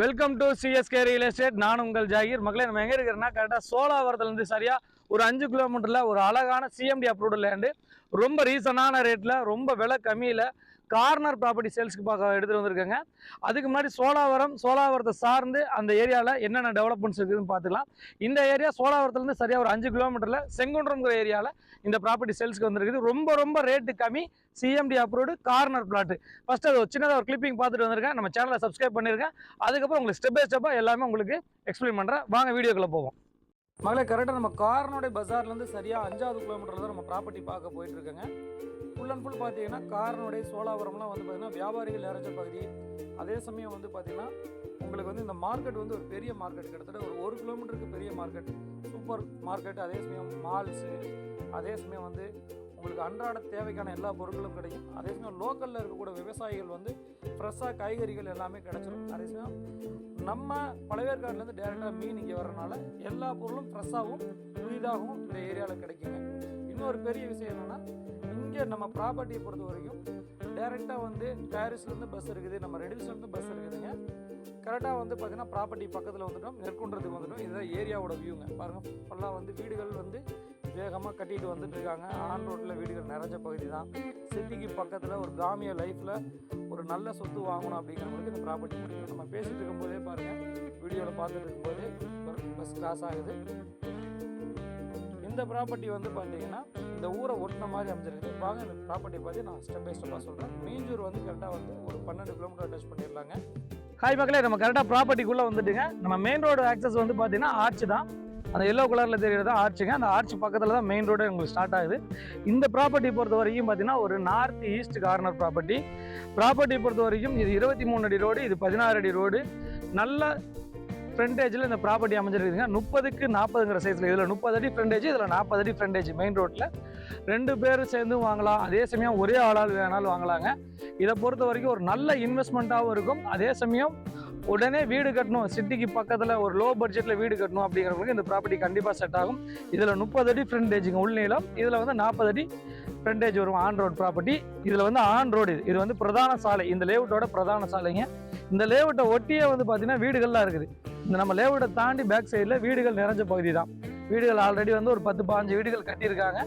Welcome to CSK real estate நான் உங்கள் ஜாகிர். மக்களே நம்ம எங்கே இருக்கிறேன்னா கரெக்டாக சோலாவரத்துலேருந்து சரியாக ஒரு அஞ்சு கிலோமீட்டரில் ஒரு அழகான சிஎம்டி அப்ரூவ்டு லேண்டு ரொம்ப ரீசனான ரேட்டில் ரொம்ப விலை கம்மியில் கார்னர் ப்ராப்பர்ட்டி சேல்ஸ்க்கு பார்க்க எடுத்துகிட்டு வந்திருக்கேங்க. அதுக்கு முன்னாடி சோலாவரம் சோலாவரத்தை சார்ந்து அந்த ஏரியாவில் என்னென்ன டெவலப்மெண்ட்ஸ் இருக்குதுன்னு பார்த்துக்கலாம். இந்த ஏரியா சோலாவரத்துலேருந்து சரியாக ஒரு அஞ்சு கிலோமீட்டரில் செங்குன்றம்ங்கிற ஏரியாவில் இந்த ப்ராப்பர்ட்டி சேல்ஸ்க்கு வந்திருக்குது. ரொம்ப ரொம்ப ரேட்டு கம்மி. CMDA approved corner plot first அது ஒரு சின்னதாக ஒரு கிளிப்பிங் பார்த்துட்டு வந்திருக்கேன். நம்ம சேனலை சப்ஸ்கிரைப் பண்ணியிருக்கேன் அதுக்கப்புறம் உங்களுக்கு ஸ்டெப் பை ஸ்டெப்பாக எல்லாமே உங்களுக்கு எக்ஸ்பிளைன் பண்ணுறேன் வாங்க வீடியோக்குள்ளே போவோம். மகளே கரெக்டாக நம்ம கார்னோட பஜார்லேருந்து சரியாக அஞ்சாவது கிலோமீட்டரில் தான் நம்ம ப்ராப்பர்ட்டி பார்க்க போயிட்டுருக்கேங்க ஃபுல் அண்ட் ஃபுல் பார்த்தீங்கன்னா காரனுடைய சோலாவரம்லாம் வந்து பார்த்தீங்கன்னா வியாபாரிகள் நிறைஞ்ச பகுதி. அதே சமயம் வந்து பார்த்தீங்கன்னா உங்களுக்கு வந்து இந்த மார்க்கெட் வந்து ஒரு பெரிய மார்க்கெட். கிட்டத்தட்ட ஒரு ஒரு கிலோமீட்டருக்கு பெரிய மார்க்கெட். சூப்பர் மார்க்கெட் அதே சமயம் மால்ஸு அதே சமயம் வந்து உங்களுக்கு அன்றாட தேவைக்கான எல்லா பொருட்களும் கிடைக்கும். அதே சமயம் லோக்கலில் இருக்கக்கூடிய விவசாயிகள் வந்து ஃப்ரெஷ்ஷாக காய்கறிகள் எல்லாமே கிடைச்சிரும். அதே சமயம் நம்ம பழவேற்காடுலேருந்து டேரெக்டாக மீன் இங்கே வரனால எல்லா பொருளும் ஃப்ரெஷ்ஷாகவும் புதிதாகவும் இந்த ஏரியாவில் கிடைக்குங்க. இன்னொரு பெரிய விஷயம் என்னென்னா இங்கே நம்ம ப்ராப்பர்ட்டியை பொறுத்த வரைக்கும் டேரெக்டாக வந்து டேரிஸ்லேருந்து பஸ் இருக்குது. நம்ம ரெடில்ஸ்லேருந்து பஸ் இருக்குதுங்க. கரெக்டாக வந்து பார்த்தீங்கன்னா ப்ராப்பர்ட்டி பக்கத்தில் வந்துட்டோம். நெற்குன்றதுக்கு வந்துட்டோம். இதுதான் ஏரியாவோட வியூங்க பாருங்கள் ஃபுல்லாக வந்து வீடுகள் வந்து வேகமாக கட்டிட்டு வந்துட்டு இருக்காங்க. ஆன் ரோட்டில் வீடுகள் நிறைஞ்ச பகுதி தான். சிட்டிக்கு பக்கத்தில் ஒரு கிராமிய லைஃப்பில் ஒரு நல்ல சொத்து வாங்கணும் அப்படிங்கிறவங்களுக்கு இந்த ப்ராப்பர்ட்டி முடியும் நம்ம பேசிகிட்டு இருக்கும்போதே பாருங்கள் வீடியோவில் பார்த்துட்டு இருக்கும்போதே பஸ் கிராஸ் ஆகுது. இந்த ப்ராப்பர்ட்டி வந்து பார்த்தீங்கன்னா இந்த ஊரை ஒட்டின மாதிரி அமைஞ்சிருக்கு வாங்க இந்த ப்ராப்பர்ட்டி பற்றி நான் ஸ்டெப் பை ஸ்டெப்பாக சொல்கிறேன் மீஞ்சூர் வந்து கரெக்டாக வந்து ஒரு பன்னெண்டு கிலோமீட்டர் டச் பண்ணிடலாங்க ஹாய் மக்களே நம்ம கரெக்டாக ப்ராப்பர்ட்டிக்குள்ளே வந்துட்டுங்க. நம்ம மெயின் ரோடு ஆக்சஸ் வந்து பார்த்தீங்கன்னா ஆர்ச் தான். அந்த எல்லோ கலரில் தெரியறது ஆர்ச்சுங்க அந்த ஆர்ச் பக்கத்தில் தான் மெயின் ரோடு உங்களுக்கு ஸ்டார்ட் ஆகுது. இந்த ப்ராப்பர்ட்டி பொறுத்த வரைக்கும் பார்த்தீங்கன்னா ஒரு north east corner property property பொறுத்த வரைக்கும் இது இருபத்தி மூணு அடி ரோடு இது பதினாறு அடி ரோடு நல்ல ஃப்ரண்டேஜில் இந்த ப்ராப்பர்ட்டி அமைஞ்சிருக்குதுங்க. முப்பதுக்கு நாற்பதுங்கிற சைஸில் இதில் முப்பது அடி ஃப்ரண்டேஜ் இதில் நாற்பது அடி ஃப்ரண்டேஜ் மெயின் ரோட்டில் ரெண்டு பேர் சேர்ந்து வாங்கலாம். அதே சமயம் ஒரே ஆளால் வேணாலும் வாங்கலாங்க. இதை பொறுத்த வரைக்கும் ஒரு நல்ல இன்வெஸ்ட்மெண்ட்டாகவும் இருக்கும். அதே சமயம் உடனே வீடு கட்டணும். சிட்டிக்கு பக்கத்தில் ஒரு லோ பட்ஜெட்டில் வீடு கட்டணும் அப்படிங்கிறவங்களுக்கு இந்த ப்ராப்பர்ட்டி கண்டிப்பாக செட் ஆகும். இதில் முப்பது அடி ஃப்ரண்டேஜுங்க உள்நீளம். இதில் வந்து நாற்பது அடி ஃப்ரண்டேஜ் வரும். ஆன் ரோட் ப்ராப்பர்ட்டி இதில் வந்து ஆன் ரோடு இது. இது வந்து பிரதான சாலை. இந்த லேவுட்டோட பிரதான சாலைங்க. இந்த லேவுட்டை ஒட்டியே வந்து பார்த்தீங்கன்னா வீடுகள்லாம் இருக்குது. இந்த நம்ம லேஅவுட்டை தாண்டி பேக் சைடில் வீடுகள் நிறைஞ்ச பகுதி தான் வீடுகள் ஆல்ரெடி வந்து ஒரு பத்து பாஞ்சு வீடுகள் கட்டியிருக்காங்க.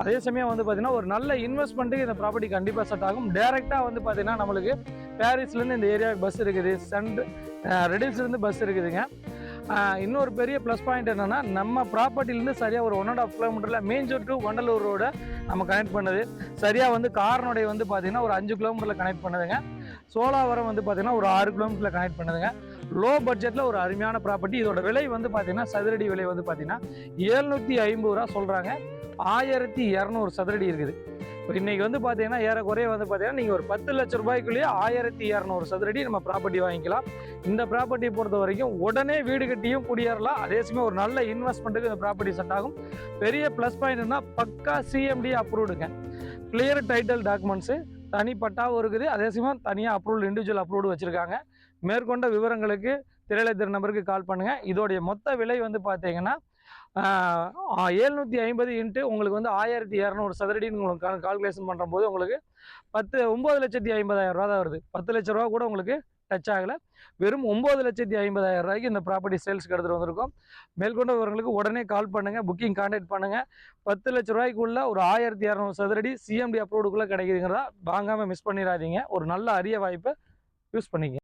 அதே சமயம் வந்து பார்த்தீங்கன்னா ஒரு நல்ல இன்வெஸ்ட்மெண்ட்டுக்கு இந்த ப்ராப்பர்ட்டி கண்டிப்பாக செட் ஆகும். டேரெக்டாக வந்து பார்த்தீங்கன்னா நம்மளுக்கு பாரிஸ்லேருந்து இந்த ஏரியாவுக்கு பஸ் இருக்குது. சென்ட் ரெடில்ஸ்லேருந்து பஸ் இருக்குதுங்க. இன்னொரு பெரிய ப்ளஸ் பாயிண்ட் என்னென்னா நம்ம ப்ராப்பர்ட்டிலேருந்து சரியாக ஒரு ஒன் அண்ட் ஆஃப் கிலோமீட்டரில் மேஞ்சூர் டு வண்டலூர் ரோடு நம்ம கனெக்ட் பண்ணுது. சரியாக வந்து காரனுடைய வந்து பார்த்திங்கன்னா ஒரு அஞ்சு கிலோமீட்டரில் கனெக்ட் பண்ணுதுங்க. சோலாவரம் வந்து பார்த்தீங்கன்னா ஒரு ஆறு கிலோமீட்டரில் கனெக்ட் பண்ணுதுங்க. லோ பட்ஜெட்டில் ஒரு அருமையான ப்ராப்பர்ட்டி இதோட விலை வந்து பார்த்தீங்கன்னா சதுரடி விலை வந்து பார்த்தீங்கன்னா ஏழ்நூற்றி ஐம்பது ரூபா சொல்கிறாங்க ஆயிரத்தி இரநூறு சதுரடி இருக்குது. இப்போ இன்னைக்கு வந்து பார்த்தீங்கன்னா ஏறக்குறைய வந்து பார்த்தீங்கன்னா நீங்கள் ஒரு பத்து லட்ச ரூபாய்க்குள்ளேயே ஆயிரத்தி இரநூறு சதுரடி நம்ம ப்ராப்பர்ட்டி வாங்கிக்கலாம். இந்த ப்ராப்பர்ட்டி பொறுத்த வரைக்கும் உடனே வீடு கட்டியும் குடியேறலாம். அதே சமயம் ஒரு நல்ல இன்வெஸ்ட்மெண்ட்டுக்கு இந்த ப்ராப்பர்ட்டி செட் ஆகும். பெரிய ப்ளஸ் பாயிண்ட்னா பக்கா சிஎம்டி அப்ரூவ்டுங்க கிளியர் டைட்டில் டாக்குமெண்ட்ஸு தனிப்பட்டாவும் இருக்குது. அதே சமயம் தனியாக அப்ரூவல் இண்டிவிஜுவல் அப்ரூவ்டு வச்சுருக்காங்க. மேற்கொண்ட விவரங்களுக்கு திரையில நம்பருக்கு கால் பண்ணுங்கள் இதோடைய மொத்த விலை வந்து பார்த்தீங்கன்னா ஏழ்நூற்றி ஐம்பது இன்ட்டு உங்களுக்கு வந்து ஆயிரத்தி இரநூறு சதுரடின்னு உங்களுக்கு கால்குலேஷன் பண்ணும்போது உங்களுக்கு பத்து ஒம்பது லட்சத்தி ஐம்பதாயிரம் ரூபா தான் வருது. பத்து லட்ச ரூபா கூட உங்களுக்கு டச் ஆகலை. வெறும் ஒம்பது லட்சத்தி ஐம்பதாயிரம் ரூபாய்க்கு இந்த ப்ராப்பர்ட்டி சேல்ஸ்க்கு எடுத்துகிட்டு வந்திருக்கோம். மேற்கொண்ட விவரங்களுக்கு உடனே கால் பண்ணுங்கள் புக்கிங் கான்டாக்ட் பண்ணுங்கள் பத்து லட்ச ரூபாய்க்குள்ள ஒரு ஆயிரத்தி இரநூறு சதுரடி சிஎம்டி அப்ரூவ்டுக்குள்ளே கிடைக்குதுங்கிறதா வாங்காமல் மிஸ் பண்ணிடாதீங்க. ஒரு நல்ல அரிய வாய்ப்பை யூஸ் பண்ணிக்க